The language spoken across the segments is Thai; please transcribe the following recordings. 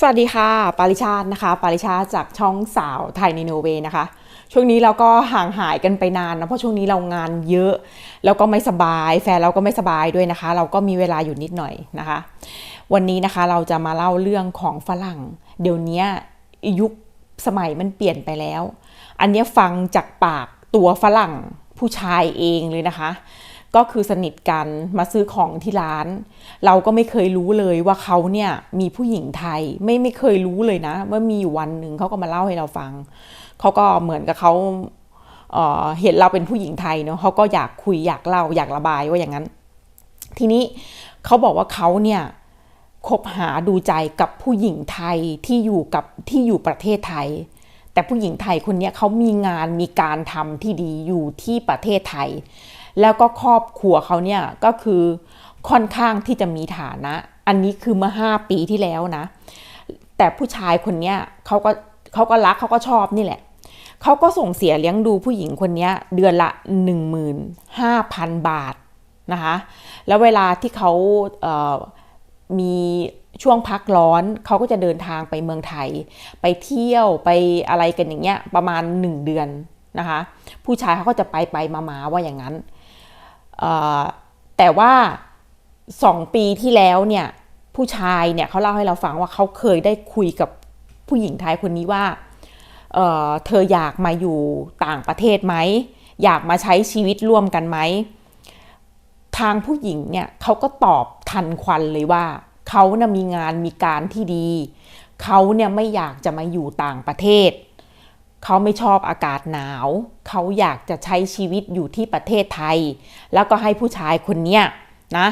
สวัสดีค่ะ ปาริชาตินะคะ ปาริชาจากช่องสาวไทยในโนเวนะคะ ช่วงนี้เราก็ห่างหายกันไปนานนะเพราะช่วงนี้เรางานเยอะแล้วก็ไม่สบาย แฟนเราก็ไม่สบายด้วยนะคะ เราก็มีเวลาอยู่นิดหน่อยนะคะ วันนี้นะคะเราจะมาเล่าเรื่องของฝรั่ง เดี๋ยวนี้ยุคสมัยมันเปลี่ยนไปแล้ว อันนี้ฟังจากปากตัวฝรั่งผู้ชายเองเลยนะคะ ก็คือสนิทกันมาซื้อของที่ร้าน เราก็ไม่เคยรู้เลยว่าเขาเนี่ยมีผู้หญิงไทยไม่ไม่เคยรู้เลยนะ ว่ามีอยู่วันหนึ่งเขาก็มาเล่าให้เราฟังเขาก็เหมือนกับเขาเเห็นเราเป็นผู้หญิงไทยเนาะเขาก็อยากคุยอยากเล่าอยากระบายว่าอย่างนั้น ทีนี้เขาบอกว่าเขาเนี่ยคบหาดูใจกับผู้หญิงไทยที่อยู่กับที่อยู่ประเทศไทย แต่ผู้หญิงไทยคนนี้เขามีงานมีการทำที่ดีอยู่ที่ประเทศไทย แล้วก็ครอบครัวเขาเนี่ยก็คือค่อนข้างที่จะมีฐานะ อันนี้คือเมื่อห้าปีที่แล้วนะ แต่ผู้ชายคนเนี้ยเขาก็เขาก็รักเขาก็ชอบนี่แหละเขาก็ส่งเสียเลี้ยงดูผู้หญิงคนนี้เดือนละ 15,000 บาทนะคะ แล้วเวลาที่เขาเมีช่วงพักร้อนเขาก็จะเดินทางไปเมืองไทย ไปเที่ยวไปอะไรกันอย่างเงี้ยประมาณ 1 เดือนนะคะ ผู้ชายเขาก็จะไปไปมาๆว่าอย่างนั้น แต่ว่าสองปีที่แล้วเนี่ยผู้ชายเนี่ยเขาเล่าให้เราฟังว่าเขาเคยได้คุยกับผู้หญิงไทยคนนี้ว่าเเธออยากมาอยู่ต่างประเทศไหมอยากมาใช้ชีวิตร่วมกันไหมทางผู้หญิงเนี่ยเขาก็ตอบทันควันเลยว่าเขานะ่ะมีงานมีการที่ดี เขาเนี่ยไม่อยากจะมาอยู่ต่างประเทศ เขาไม่ชอบอากาศหนาว เขาอยากจะใช้ชีวิตอยู่ที่ประเทศไทย แล้วก็ให้ผู้ชายคนเนี้ยนะ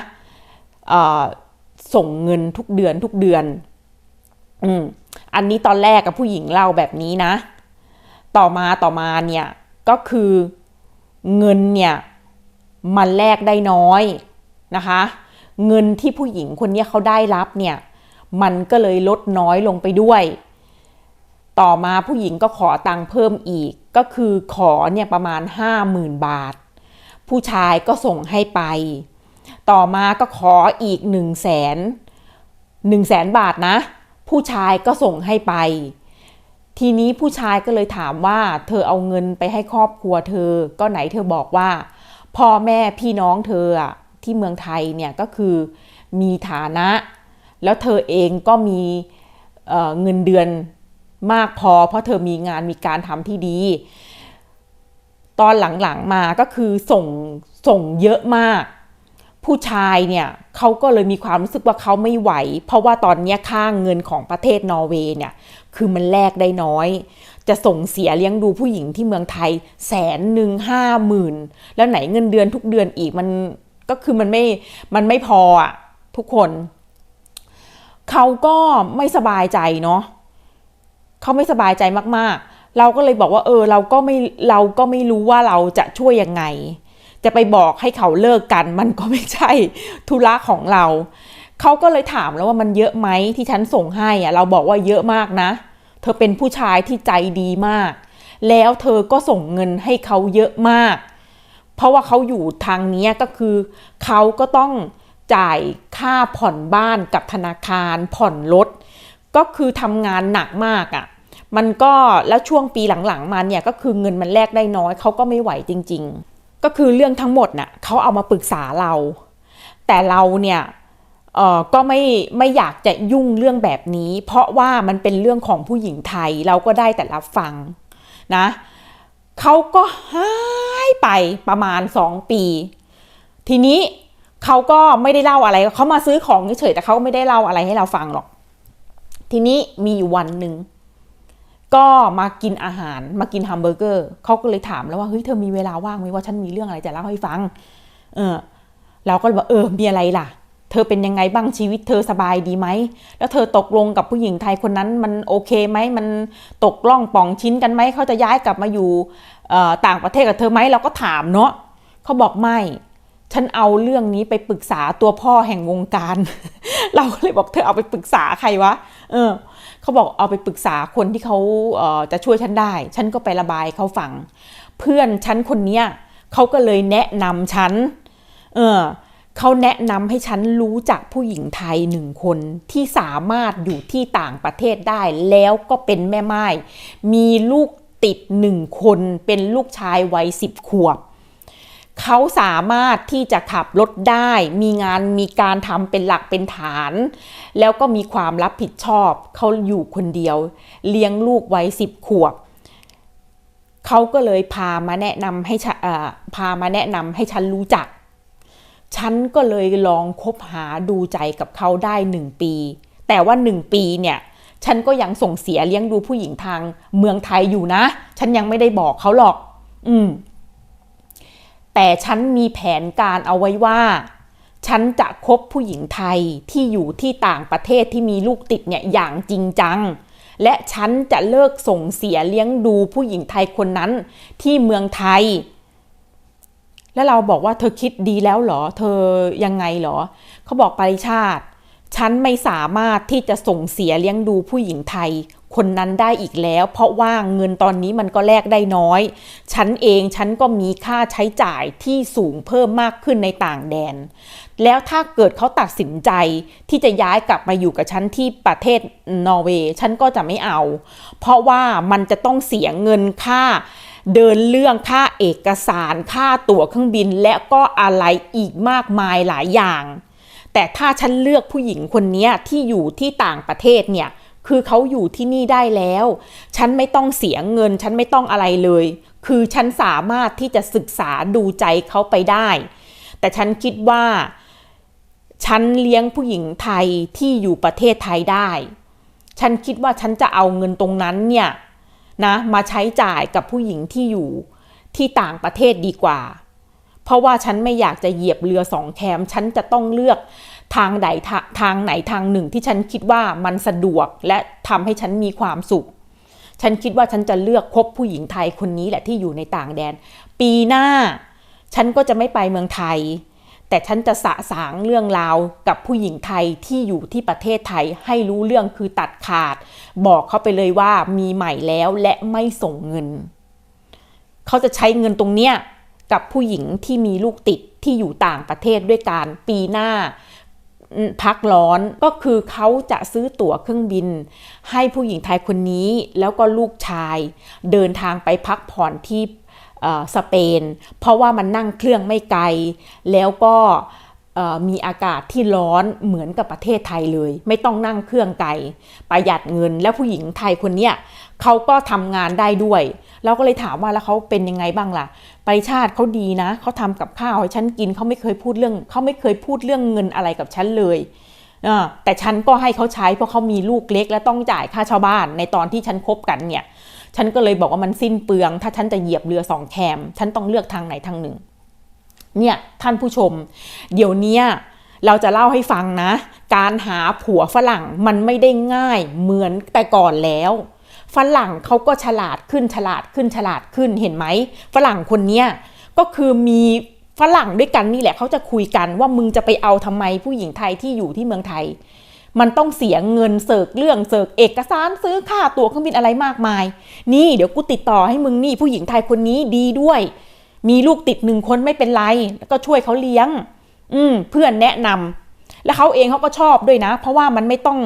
ส่งเงินทุกเดือนทุกเดือนอืมอันนี้ตอนแรกกับผู้หญิงเล่าแบบนี้นะ ต่อมาต่อมาเนี่ยก็คือเงินเนี่ยมันแลกได้น้อยนะคะ เงินที่ผู้หญิงคนนี้เขาได้รับเนี่ยมันก็เลยลดน้อยลงไปด้วย ต่อมาผู้หญิงก็ขอตังค์เพิ่มอีก ก็คือขอเนี่ยประมาณห้าหมื่นบาท ผู้ชายก็ส่งให้ไป ต่อมาก็ขออีกหนึ่งแสนหนึ่งแสนบาทนะ ผู้ชายก็ส่งให้ไป ทีนี้ผู้ชายก็เลยถามว่าเธอเอาเงินไปให้ครอบครัวเธอ ก็ไหนเธอบอกว่า พ่อแม่พี่น้องเธอที่เมืองไทยเนี่ยก็คือมีฐานะ แล้วเธอเองก็มีเเงินเดือน มากพอ เพราะเธอมีงานมีการทำที่ดี ตอนหลังๆมาก็คือส่งส่งเยอะมาก ผู้ชายเนี่ยเขาก็เลยมีความรู้สึกว่าเขาไม่ไหว เพราะว่าตอนนี้ค่างเงินของประเทศนอร์เวย์เนี่ยคือมันแลกได้น้อย จะส่งเสียเลี้ยงดูผู้หญิงที่เมืองไทยแสนหนึ่งห้าหมื่นแล้วไหนเงินเดือนทุกเดือนอีกมันก็คือมันไม่มันไม่พออะทุกคน เขาก็ไม่สบายใจเนาะ เขาไม่สบายใจมากๆ เราก็เลยบอกว่าเออเราก็ไม่เราก็ไม่รู้ว่าเราจะช่วยยังไง จะไปบอกให้เขาเลิกกัน มันก็ไม่ใช่ธุระของเรา เขาก็เลยถามแล้วว่ามันเยอะไหมที่ฉันส่งให้อะเราบอกว่าเยอะมากนะ เธอเป็นผู้ชายที่ใจดีมาก แล้วเธอก็ส่งเงินให้เขาเยอะมาก เพราะว่าเขาอยู่ทางนี้ก็คือ เขาก็ต้องจ่ายค่าผ่อนบ้านกับธนาคารผ่อนรถ ก็คือทำงานหนักมากอะ่ะมันก็แล้วช่วงปีหลังๆมาเนี่ยก็คือเงินมันแลกได้น้อยเขาก็ไม่ไหวจริง ๆ ก็คือเรื่องทั้งหมดน่ะเขาเอามาปรึกษาเรา แต่เราเนี่ยเออก็ไม่ไม่อยากจะยุ่งเรื่องแบบนี้ เพราะว่ามันเป็นเรื่องของผู้หญิงไทยเราก็ได้แต่รับฟังนะเขาก็หายไปประมาณสองปี ทีนี้เขาก็ไม่ได้เล่าอะไรเขามาซื้อของเฉยแต่เขาไม่ได้เล่าอะไรให้เราฟังหรอก ทีนี้มีอยู่วันหนึ่งก็มากินอาหารมากินแฮมเบอร์เกอร์เขาก็เลยถามแล้วว่าเฮ้ยเธอมีเวลาว่างไหมว่าฉันมีเรื่องอะไรจะเล่าให้ฟัง เออเราก็เลยบอกเออมีอะไรล่ะ เธอเป็นยังไงบ้างชีวิตเธอสบายดีไหมแล้วเธอตกลงกับผู้หญิงไทยคนนั้นมันโอเคไหมมันตกล่องป่องชิ้นกันไหมเขาจะย้ายกลับมาอยู่ต่างประเทศกับเธอไหมเราก็ถามเนาะเขาบอกไม่ ฉันเอาเรื่องนี้ไปปรึกษาตัวพ่อแห่งวงการ เราก็เลยบอกเธอเอาไปปรึกษาใครวะ เออเขาบอกเอาไปปรึกษาคนที่เขาเจะช่วยฉันได้ ฉันก็ไประบายเขาฟัง เพื่อนฉันคนเนี้ยเขาก็เลยแนะนำฉัน เออเขาแนะนำให้ฉันรู้จักผู้หญิงไทยหนึ่งคนที่สามารถอยู่ที่ต่างประเทศได้ แล้วก็เป็นแม่ไม้มีลูกติดหนึ่งคนเป็นลูกชายวัยสิบขวบ เขาสามารถที่จะขับรถได้ มีงานมีการทำเป็นหลักเป็นฐาน แล้วก็มีความรับผิดชอบ เขาอยู่คนเดียว เลี้ยงลูกไว้สิบขวบ เขาก็เลยพามาแนะนำให้ฉันเอ่อพามาแนะนำให้ฉันรู้จัก ฉันก็เลยลองคบหาดูใจกับเขาได้หนึ่งปี แต่ว่าหนึ่งปีเนี่ยฉันก็ยังส่งเสียเลี้ยงดูผู้หญิงทางเมืองไทยอยู่นะ ฉันยังไม่ได้บอกเขาหรอก อืม แต่ฉันมีแผนการเอาไว้ว่า ฉันจะคบผู้หญิงไทยที่อยู่ที่ต่างประเทศที่มีลูกติดเนี่ยอย่างจริงจัง และฉันจะเลิกส่งเสียเลี้ยงดูผู้หญิงไทยคนนั้นที่เมืองไทย แล้วเราบอกว่าเธอคิดดีแล้วเหรอ เธอยังไงเหรอ เขาบอกปริชาติ ฉันไม่สามารถที่จะส่งเสียเลี้ยงดูผู้หญิงไทย คนนั้นได้อีกแล้ว เพราะว่าเงินตอนนี้มันก็แลกได้น้อย ฉันเองฉันก็มีค่าใช้จ่ายที่สูงเพิ่มมากขึ้นในต่างแดน แล้วถ้าเกิดเขาตัดสินใจที่จะย้ายกลับมาอยู่กับฉันที่ประเทศนอร์เวย์ฉันก็จะไม่เอา เพราะว่ามันจะต้องเสียเงินค่าเดินเรื่องค่าเอกสารค่าตั๋วเครื่องบินและก็อะไรอีกมากมายหลายอย่าง แต่ถ้าฉันเลือกผู้หญิงคนนี้ที่อยู่ที่ต่างประเทศเนี่ย คือเขาอยู่ที่นี่ได้แล้ว ฉันไม่ต้องเสียเงิน ฉันไม่ต้องอะไรเลย คือฉันสามารถที่จะศึกษาดูใจเขาไปได้ แต่ฉันคิดว่า ฉันเลี้ยงผู้หญิงไทยที่อยู่ประเทศไทยได้ ฉันคิดว่าฉันจะเอาเงินตรงนั้นเนี่ยนะมาใช้จ่ายกับผู้หญิงที่อยู่ที่ต่างประเทศดีกว่า เพราะว่าฉันไม่อยากจะเหยียบเรือสองแคม ฉันจะต้องเลือก ทางใดททางไหนทางหนึ่งที่ฉันคิดว่ามันสะดวกและทำให้ฉันมีความสุข ฉันคิดว่าฉันจะเลือกคบผู้หญิงไทยคนนี้แหละที่อยู่ในต่างแดน ปีหน้า ฉันก็จะไม่ไปเมืองไทย แต่ฉันจะสะสางเรื่องราวกับผู้หญิงไทยที่อยู่ที่ประเทศไทยให้รู้เรื่องคือตัดขาด บอกเขาไปเลยว่ามีใหม่แล้วและไม่ส่งเงิน เขาจะใช้เงินตรงเนี้ยกับผู้หญิงที่มีลูกติดที่อยู่ต่างประเทศด้วยการปีหน้า พักร้อนก็คือเขาจะซื้อตั๋วเครื่องบิน ให้ผู้หญิงไทยคนนี้แล้วก็ลูกชาย เดินทางไปพักผ่อนที่สเปน เพราะว่ามันนั่งเครื่องไม่ไกล แล้วก็มีอากาศที่ร้อนเหมือนกับประเทศไทยเลย ไม่ต้องนั่งเครื่องไกลประหยัดเงินแล้วผู้หญิงไทยคนเนี้ยเขาก็ทำงานได้ด้วย เราก็เลยถามว่าแล้วเขาเป็นยังไงบ้างล่ะ ไปชาติเขาดีนะ เขาทำกับข้าวให้ฉันกินเขาไม่เคยพูดเรื่องเขาไม่เคยพูดเรื่องเงินอะไรกับฉันเลยแต่ฉันก็ให้เขาใช้เพราะเขามีลูกเล็ก และต้องจ่ายค่าชาวบ้านในตอนที่ฉันคบกันเนี่ย ฉันก็เลยบอกว่ามันสิ้นเปลือง ถ้าฉันจะเหยียบเรือสองแคม ฉันต้องเลือกทางไหนทางหนึ่ง เนี่ยท่านผู้ชม เดี๋ยวนี้เราจะเล่าให้ฟังนะ การหาผัวฝรั่งมันไม่ได้ง่ายเหมือนแต่ก่อนแล้ว ฝรั่งเขาก็ฉลาดขึ้นฉลาดขึ้นฉลาดขึ้นเห็นไหมฝรั่งคนเนี้ยก็คือมีฝรั่งด้วยกันนี่แหละเขาจะคุยกันว่ามึงจะไปเอาทำไมผู้หญิงไทยที่อยู่ที่เมืองไทย มันต้องเสียเงินเสิร์กเรื่องเสิร์กเอกสารซื้อค่าตั๋วเครื่องบินอะไรมากมาย นี่เดี๋ยวกูติดต่อให้มึงนี่ผู้หญิงไทยคนนี้ดีด้วย มีลูกติดหนึ่งคนไม่เป็นไรแล้วก็ช่วยเขาเลี้ยง อืมเพื่อนแนะนำแล้วเขาเองเขาก็ชอบด้วยนะ เพราะว่ามันไม่ต้อง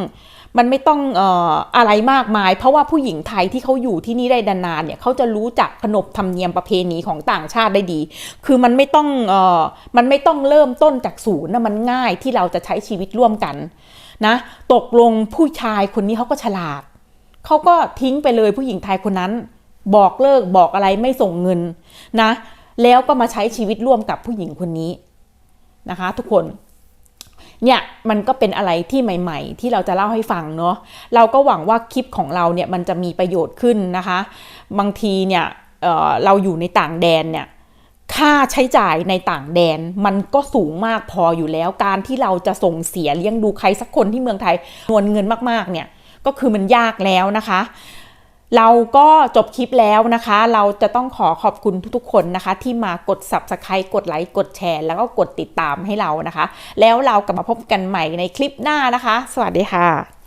มันไม่ต้องอออะไรมากมาย เพราะว่าผู้หญิงไทยที่เขาอยู่ที่นี่ได้นานๆเนี่ยเขาจะรู้จักขนบธรรมเนียมประเพณีของต่างชาติได้ดี คือมันไม่ต้องออมันไม่ต้องเริ่มต้นจากศูนย์นะมันง่ายที่เราจะใช้ชีวิตร่วมกันนะตกลงผู้ชายคนนี้เขาก็ฉลาดเขาก็ทิ้งไปเลยผู้หญิงไทยคนนั้น บอกเลิกบอกอะไรไม่ส่งเงินนะแล้วก็มาใช้ชีวิตร่วมกับผู้หญิงคนนี้นะคะ ทุกคน เนี่ยมันก็เป็นอะไรที่ใหม่ ๆ ที่เราจะเล่าให้ฟังเนาะเราก็หวังว่าคลิปของเราเนี่ยมันจะมีประโยชน์ขึ้นนะคะ บางทีเนี่ยเเราอยู่ในต่างแดนเนี่ยค่าใช้จ่ายในต่างแดนมันก็สูงมากพออยู่แล้ว การที่เราจะส่งเสียเลี้ยงดูใครสักคนที่เมืองไทยนวนเงินมากๆเนี่ยก็คือมันยากแล้วนะคะ เราก็จบคลิปแล้วนะคะ เราจะต้องขอขอบคุณทุกๆคนนะคะ ที่มากด subscribe กดไลค์กดแชร์ แล้วก็กดติดตามให้เรานะคะ แล้วเรากลับมาพบกันใหม่ในคลิปหน้านะคะ สวัสดีค่ะ